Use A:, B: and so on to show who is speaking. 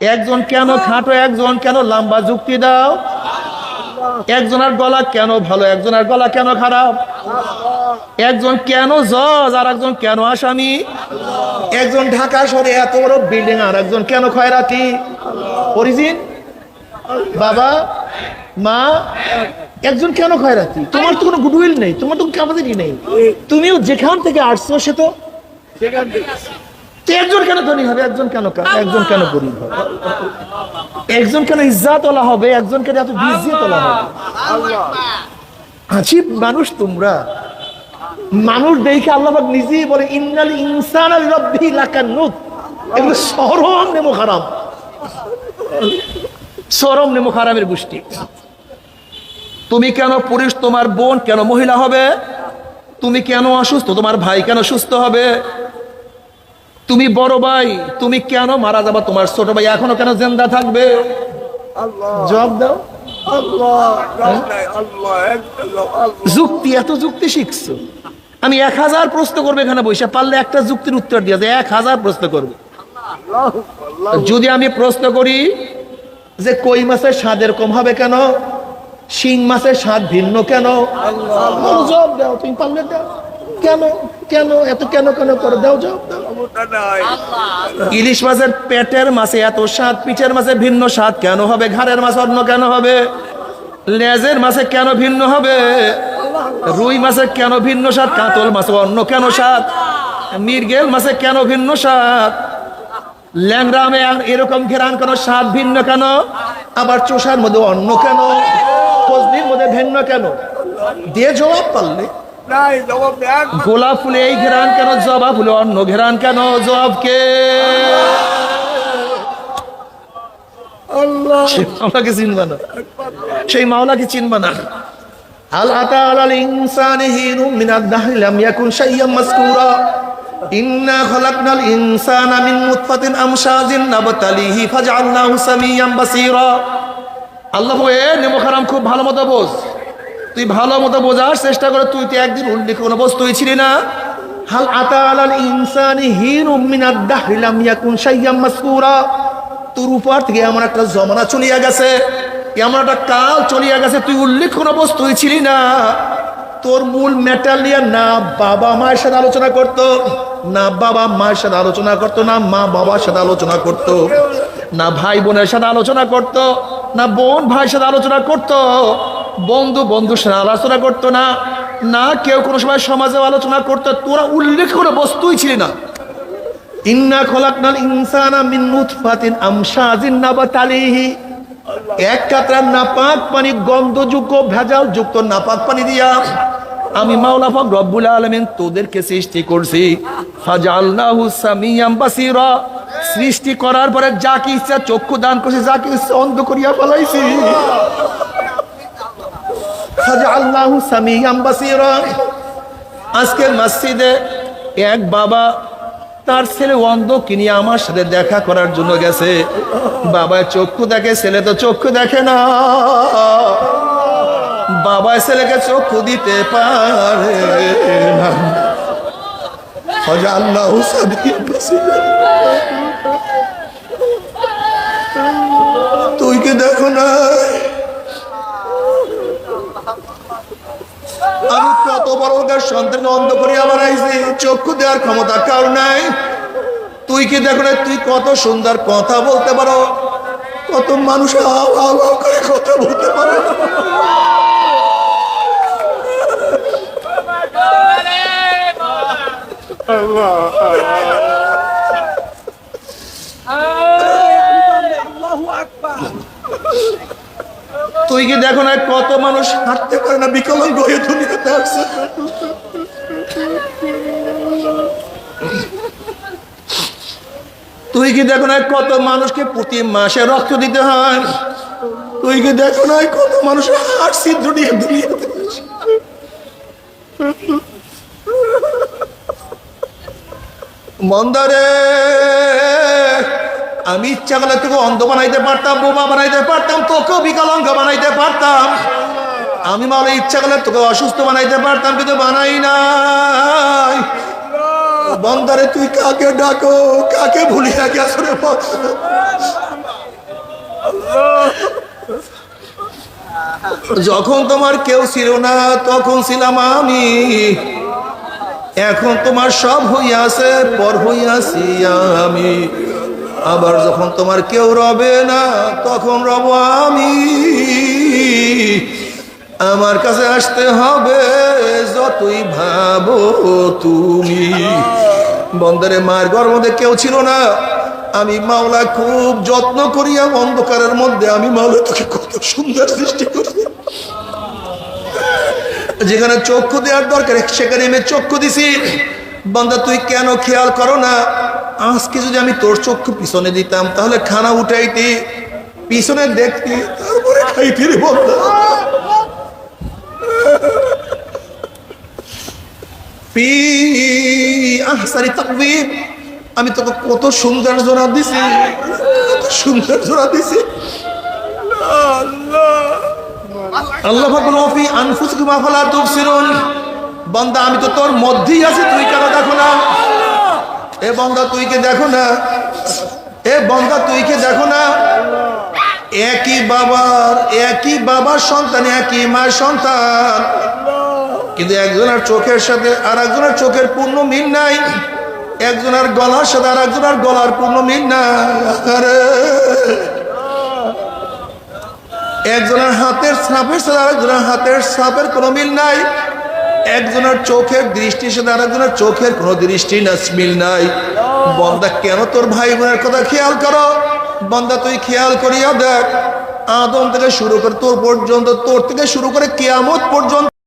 A: একজন কেন খাটো, একজন কেন লম্বা যুক্তি দাও? একজনের গলা কেন ভালো, একজনের গলা কেন খারাপ? একজন কেন জজ আর একজন কেন আসামি? একজন ঢাকা শহরে এত বড় বিল্ডিং আর একজন কেন খয়রাতি? অরিজিন? বাবা? মা? একজন কেন খয়রাতি? তোমার তো কোনো গুডউইল নেই, তোমার তো ক্যাপাসিটি নেই। তুমিও যেখান থেকে আসছো, সে তো তো একজন কেন ধনী হবে? একজন কেন একজন কেন গরিব হবে? একজন কেন ইজ্জাত তোলা হবে? একজন কেন এত বিজিয়ে তোলা হবে? আছিব মানুষ তোমরা মানুষ দেখে আল্লাহ নিজেই বলে ইন্নাল ইনসান লাকান্নুত। এগুলো সরম নেমো খারাপ। সরম নেমো খারাপের গোষ্ঠী। তুমি কেন পুরুষ তোমার বোন কেন মহিলা হবে? তুমি কেন অসুস্থ তোমার ভাই কেন সুস্থ হবে? তুমি বড় ভাই তুমি কেন মারা যাবা? তোমার ছোট ভাই এখনও কেন জেন্দা থাকবে? জবাব দাও। যুক্তি এত যুক্তি শিখছো। আমি এক হাজার প্রশ্ন করব এখানে বসে পারলে একটা যুক্তির উত্তর দিয়ে এক হাজার প্রশ্ন করব। যদি আমি প্রশ্ন করি যে কই মাছের স্বাদ এরকম হবে কেন? শিং মাছের স্বাদ ভিন্ন কেন? জবাব দাও তুমি পারলে দাও। কেন? কেন? এত কেন কেন করে? দাও জবাব দাও। ইলিশ মাছের পেটের মাছে এত স্বাদ পিঠের মাছে ভিন্ন স্বাদ কেন হবে? ঘাড়ের মাছ অন্য কেন হবে? লেজের মাছে কেন ভিন্ন হবে? রুই মাছে কেন ভিন্ন স্বাদ? কাতল মাছে অন্য কেন স্বাদ? মির্গেল মাছে কেন ভিন্ন স্বাদ? ল্যাংরামে এরকম ঘেরান কেন স্বাদ ভিন্ন কেন? আবার চোষার মধ্যে অন্য কেন? ফজলির মধ্যে ভিন্ন কেন? দিয়ে জবাব পারলে। গোলাপ ফুলে এই ঘেরান কেন জবা ফুলে অন্য ঘেরান কেন জবাব কে? সেই মাওলাকে চিনবা না। সেই মাওলাকে চিনবা না। আল আতা আলাল ইনসানি হিনুম মিনাদ দাহরি লাম ইয়াকুন শাইয়াম মাসকুরা। ইন্না খালাকনাল ইনসানা মিন নুতফাতিন আমশাজিন নাবতালিহি ফাজআলনাহু সামিয়াম বাসীরা। আল্লাহ এ নেমো খুব ভালো মতো বোঝ। তুই ভালো মতো বোঝার চেষ্টা করে তুই তো একদিন উল্লেখ কোনো বস্তুই ছিলি না। হাল আতা আলাল ইনসানি হিনুম মিনাদ দাহরি লাম ইয়াকুন শাইয়াম মাসকুরা। তোর উপর থেকে এমন একটা জমানা চলিয়া গেছে, এমন একটা কাল চলিয়া গেছে, তুই উল্লেখ কোনো বস্তুই ছিলি না। তোর মূল মেটাল না বাবা মায়ের সাথে আলোচনা করতো, না বাবা মায়ের সাথে আলোচনা করতো, না মা বাবার সাথে আলোচনা করতো, না ভাই বোনের সাথে আলোচনা করতো, না বোন ভাইয়ের সাথে আলোচনা করতো। বন্ধু বন্ধুর সাথে আলোচনা করতো না। না, কেউ কোনো সময় সমাজে আলোচনা করতো। তোরা উল্লেখ কোনো বস্তুই ছিলি না। ইন্না খলাকনাল ইনসানা মিন নুতফাতিন আমশাজিন নাবাতালিহি। এক কাতরা নাপাক পানি গন্ধযুক্ত, ভেজাল যুক্ত নাপাক পানি দিয়া। আমি মাওলা পাক রব্বুল আলামিন তোদেরকে সৃষ্টি করছি। ফাজালনাহু সামিয়াম বাসীরা। সৃষ্টি করার পরে যাকে ইচ্ছা চক্ষু দান করছি যাকে ইচ্ছা অন্ধ করিয়া ফেলাইছি। আজকে মসজিদে এক বাবা তার ছেলে অন্ধ কিনে আমার সাথে দেখা করার জন্য গেছে। বাবা চক্ষু দেখে, ছেলে তো চক্ষু দেখে না। বাবা ছেলেকে চক্ষু দিতে পারে না। আল্লাহ তুই কি দেখো না? আমি কত বড় লোকের সন্তান অন্ধ করিয়া বানাইছি চক্ষু দেওয়ার ক্ষমতা কার নাই? তুই কি দেখো না, তুই কত সুন্দর কথা বলতে পারো? কত মানুষ হাও করে কথা বলতে পারো? তুই কি দেখো না, কত মানুষ হাঁটতে পারে না, বিকলাঙ্গ হয়ে দুনিয়াতে আসছে তুই কি দেখো না, কত মানুষকে প্রতি মাসে রক্ত দিতে হয় তুই কি দেখো না, কত মানুষ হাট ছিদ্র নিয়ে দুনিয়াতে? মন্দারে আমি ইচ্ছা করলে তোকে অন্ধ বানাইতে পারতাম, বোমা বানাইতে পারতাম, তোকেও বিকলাঙ্গ বানাইতে পারতাম। আমি মাওলা ইচ্ছা করলে তোকে অসুস্থ বানাইতে পারতাম, কিন্তু বানাই নাই। বন্দারে, তুই কাকে ডাকো, কাকে ভুলিয়া গেছো আসলে যখন তোমার কেউ ছিল না, তখন ছিলাম আমি। এখন তোমার সব হইয়াছে, পর হইয়াছি আমি। আবার যখন তোমার কেউ রবে না, তখন রব আমি। আমার কাছে আসতে হবে যতই ভাবো তুমি। বন্দরে মায়ের গর্ভ মধ্যে কেউ ছিল না। আমি মাওলা খুব যত্ন করিয়া অন্ধকারের মধ্যে আমি মাওলা তোকে কত সুন্দর সৃষ্টি করি। যেখানে চক্ষু দেওয়ার দরকার, সেখানে আমি চক্ষু দিছি। বন্দা, তুই কেন খেয়াল করো না? আজকে যদি আমি তোর চক্ষু পিছনে দিতাম, তাহলে খানা উঠাইতে, পিছনে দেখতি, তারপরে খাইতি আমি তোকে কত সুন্দর জোড়া দিছি। কত সুন্দর জোড়া দিছি। আল্লাহ ফি আনফুসিকুম আফালা তুবসিরুন। বান্দা, আমি তো তোর মধ্যেই আছি, তুই কেন দেখো না? এ বান্দা তুই কে দেখো না। এ বান্দা তুই কে দেখো না। একই বাবার একই বাবার সন্তান, একই মায়ের সন্তান। কিন্তু একজনের চোখের সাথে আর একজনের চোখের পূর্ণ মিল নাই। একজনের গলার সাথে আর একজনের গলার পূর্ণ মিল নাই। আরে। একজনের হাতের সাপের সাথে আরেকজনের হাতের সাপের কোনো মিল নাই। একজনের চোখের দৃষ্টির সাথে আরেকজনের চোখের কোনো দৃষ্টি না মিল নাই। বন্দা, কেন তোর ভাই বোনের কথা খেয়াল করো? বন্দা, তুই খেয়াল করিয়া দেখ, আদম থেকে শুরু করে তোর পর্যন্ত, তোর থেকে শুরু করে কেয়ামত পর্যন্ত